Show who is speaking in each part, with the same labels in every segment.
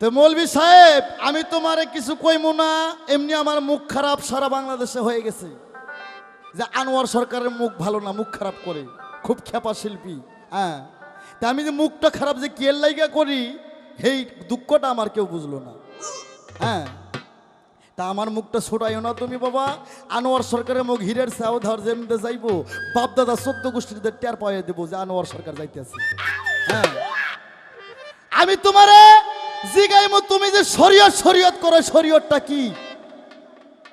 Speaker 1: তো মৌলভী সাহেব, আমি তোমারে কিছু কইমু না, এমনি আমার মুখ খারাপ সারা বাংলাদেশে হয়ে গেছে। যে আনোয়ার সরকারের মুখ ভালো না, মুখ খারাপ করে, খুব খেপা শিল্পী হ্যাঁ। তা আমি যে মুখটা খারাপ যে কেল লাইগা করি, সেই দুঃখটা আমার কেউ বুঝলো না হ্যাঁ। তা আমার মুখটা ছোটাইও না তুমি বাবা, আনোয়ার সরকারের মুখ হীরের সাও ধর যেমতে যাইবো বাপ দাদা চোদ্দ গোষ্ঠীতে টের পাইয়ে দেবো যে আনোয়ার সরকার যাইতেছে হ্যাঁ। আমি তোমারে জিগাইমো, তুমি যে শরীয়ত শরীয়ত করো, শরীয়তটা কি?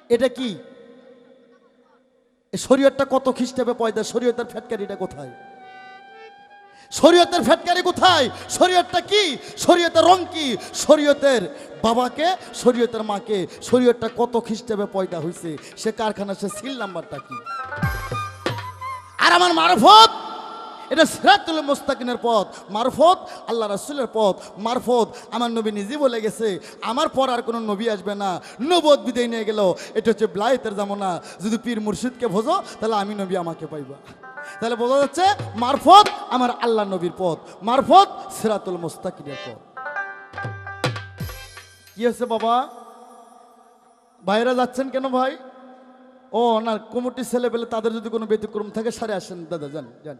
Speaker 1: এটা কি? শরীয়তটা কত খ্রিস্টাবে পয়দা, শরীয়তের ফ্যাটকারিটা কোথায়? শরীয়তের ফ্যাটকারি কোথায়? শরীয়তটা কি? শরীয়তের রং কি? শরীয়তের বাবাকে, শরীয়তের মাকে, শরীয়তটা কত খ্রিস্টাবে পয়দা হয়েছে সে কারখানা সে সিল নাম্বারটা কি? আর আমার মারফত? এটা সিরাতুল মুস্তাকিনের পথ। মারফত, আল্লাহ রাসুলের পথ। মারফত, আমার নবী নিজে বলে গেছে, আমার পর আর কোনো নবী আসবে না। নবদ বিদায় নিয়ে গেল। এটা হচ্ছে ব্লাইতের জামনা। যদি পীর মুর্শিদকে ভোজো তাহলে আমি নবী আমাকে পাইবা। তাহলে বোঝা যাচ্ছে, মারফত আমার আল্লাহ নবীর পথ। মারফত সিরাতুল মুস্তাকিনের পথ। কি হচ্ছে বাবা? ভাইরা যাচ্ছেন কেন ভাই? ও, না কমিটির ছেলে পেলে তাদের যদি কোনো ব্যতিক্রম থাকে, সারে আসেন। দাদা জান জান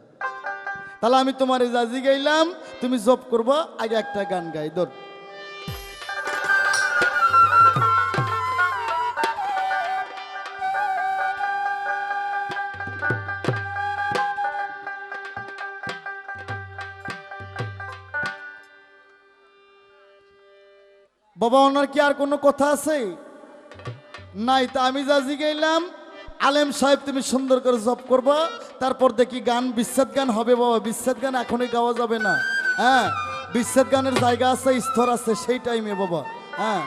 Speaker 1: তাহলে আমি তোমার জাজি গাইলাম তুমি জব করব, আগে একটা গান গাই, ধর। বাবা, ওনার কি আর কোনো কথা আছে? নাই, তা আমি যা জিগাইলাম, আলেম সাহেব তুমি সুন্দর করে জব করবা তারপর দেখি গান, বিচ্ছেদ গান হবে বাবা, বিচ্ছেদ গান এখনই গাওয়া যাবে না। হ্যাঁ বিচ্ছেদ গানের জায়গা আছে, স্তর আছে, সেই টাইমে বাবা। হ্যাঁ।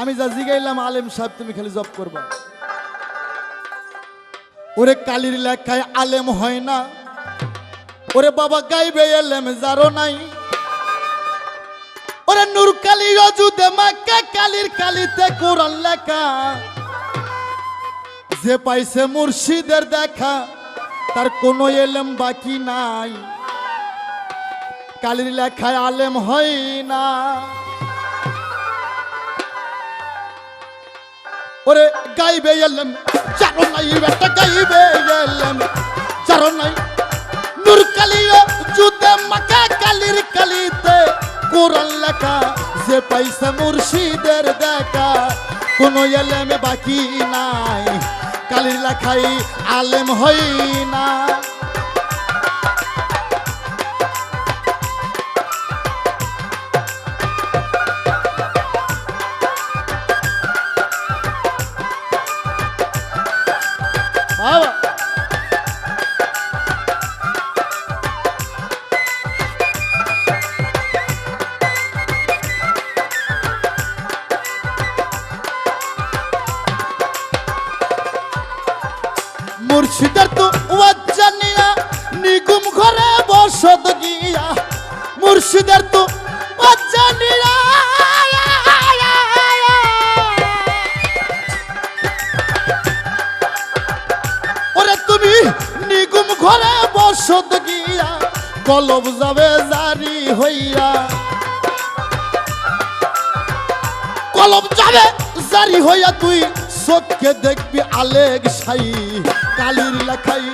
Speaker 1: আমি যা জিগাইলাম, আলেম সাহেব, তুমি খালি জব করবা। ওরে কালির লেখায় আলেম হয় না। ওরে বাবা গাইবে এলেম যারো নাই। ওরে নূর কালি অজুদে মাক্কা কালির কালিতে কোরআন লেখা। যে পাইছে মুর্শিদের দেখা, তার কোনো এলেম বাকি নাই। কালির লেখায় আলেম হয় না। ওরে গাইবে এলেম চারো নাই বেটা, গাইবে এলেম। চারো নাই, নূর কালিও জুদে মাকা কালির কালিতে। কোরআন লেখা, যে পাইছে মুর্শিদের দেখা, কোনো এলেম বাকি নাই। কালির লেখাই আলেম হই না। বাবা। মুর্শিদের তো ওয়াজ জানিয়া নিগুম ঘরে বসত গিয়া মুর্শিদের তো ওয়াজ জানিয়া ওরে তুমি নিগুম ঘরে বসত গিয়া, কলব যাবে জারি হইয়া। কলম যাবে জারি হইয়া তুই চোখকে দেখবি আলেগ সাই। কালির লেখাই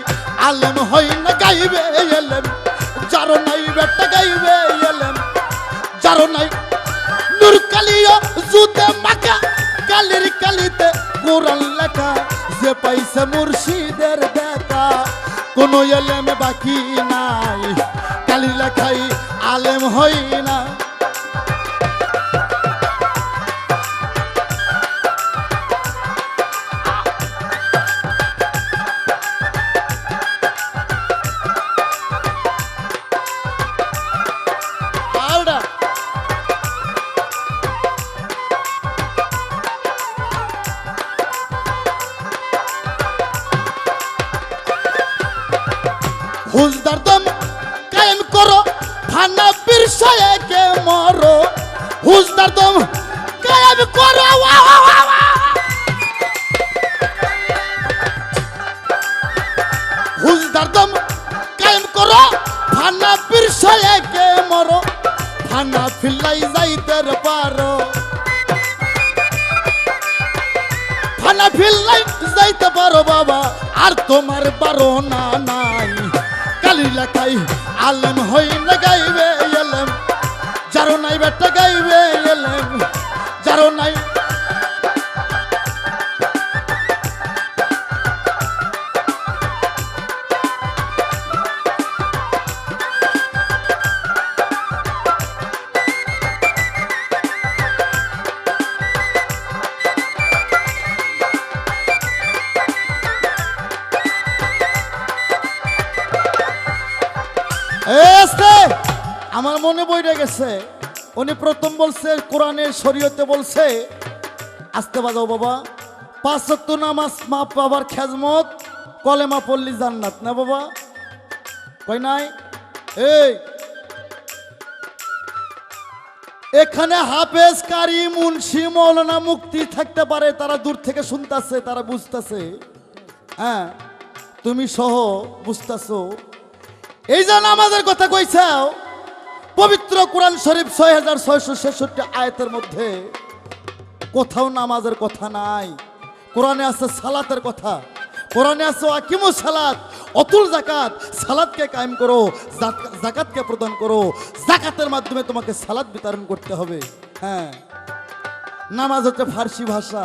Speaker 1: আলেম হই না গাইবে এলেম। যারো নাই বেটা গাইবে এলেম। যারো নাই নূর কালিয়া জুতে মাকা কালির কালিতে কোরআন লেখা। যে পাইছে মুর্শিদের দেখা, কোনো এলেম বাকি নাই। কালির লেখাই আলেম হই না করো। হুজদার দম কায়েম করো, ফানা বিরসায়ে কে মরো, ফানা ফিল্লাই যাইতে পারো ফানা ফিল্লাই যাইতে পারো বাবা, আর তোমার বারো না নাই কালি লেখাই আলেম হই না গাইবে এলেম, যারো নাই বেটা গাইবে এলেম আমার মনে বইটা গেছে। উনি প্রথম বলছে, কোরআনের শরীয়তে বলছে, আসতে বাজাও বাবা, পাঁচ নামাজ মা বাবার খেজমত, কলেমা পল্লী জান্নাত। না বাবা কই নাই? এই, এখানে হাফেজ কারি মুন্সি, মৌলানা মুক্তি থাকতে পারে, তারা দূর থেকে শুনতেছে, তারা বুঝতেছে। হ্যাঁ তুমি সহ বুঝতেছো। এই যে নামাজের কথা কইছাও, পবিত্র কোরআন শরীফ ছয় হাজার ছয়শো ছেষট্টি আয়তের মধ্যে কোথাও নামাজের কথা নাই, কোরআনে আছে সালাতের কথা, কোরআনে আছে আকিমু সালাত, অতুল জাকাত সালাদকে কায়েম করো জাকাতকে প্রদান করো জাকাতের মাধ্যমে তোমাকে সালাদ বিতরণ করতে হবে। হ্যাঁ নামাজ হচ্ছে ফার্সি ভাষা।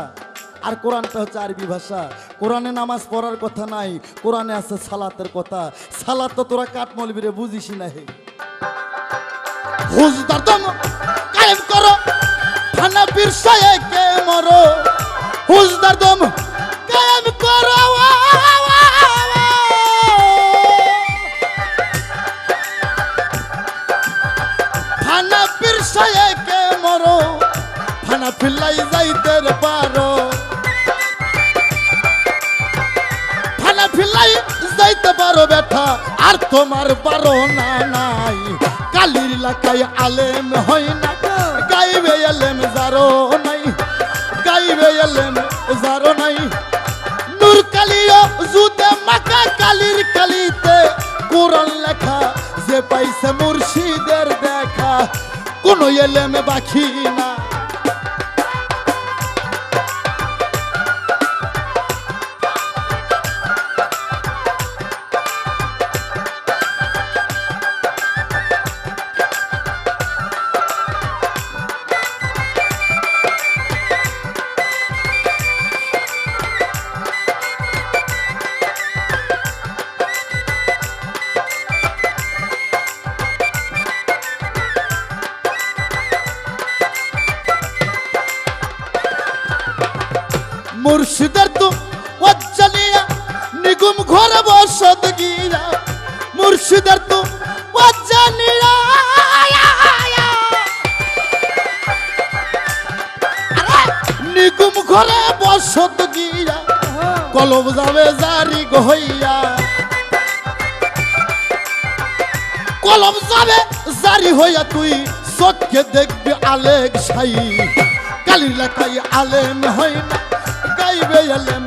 Speaker 1: আর কোরআনটা হচ্ছে আরবি ভাষা। কোরআনে নামাজ পড়ার কথা নাই, কোরআনে আছে সালাতের কথা। সালাত তো তোরা কাঠমলবিরে বুঝিস না হে হুজদার দম কায়েম করো। পারো বেটা আর তোমার বারো না, নাই। কালির লাকাই আলেম হই না, গাইবে এলেম যারো নাই। গাইবে এলেম যারো নাই। নূর কালিও জুতে মাকা কালির কালিতে, কোরআন লেখা যে পাইছে মুর্শিদের দেখা। কোন এলেম বাকি না। মুর্শিদের তো ওয়াজ্জালিয়া নিগুম ঘরে বসত গিরা। মুর্শিদের তো ওয়াজ্জালিয়া নিগুম ঘরে বসত কলম যাবে জারি গহইয়া। কলম যাবে জারি হইয়া তুই চোখকে দেখবি আলেক সাই। কালি লেখাই আলেম হই না গাইবে এলেম,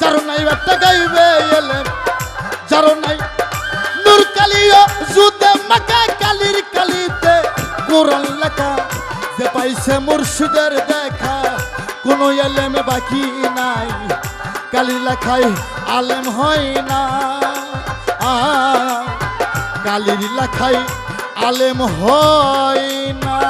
Speaker 1: যার নাই একটা গাইবে এলেম। যার নাই নূর কালিও জুতে মাকা কালির কালিতে। কোরআন লেখা যে পাইছে মুর্শিদের দেখা, কোনো এলেম বাকি নাই। কালি লেখাই আলেম হয় না। কালির লেখাই আলেম হয় না।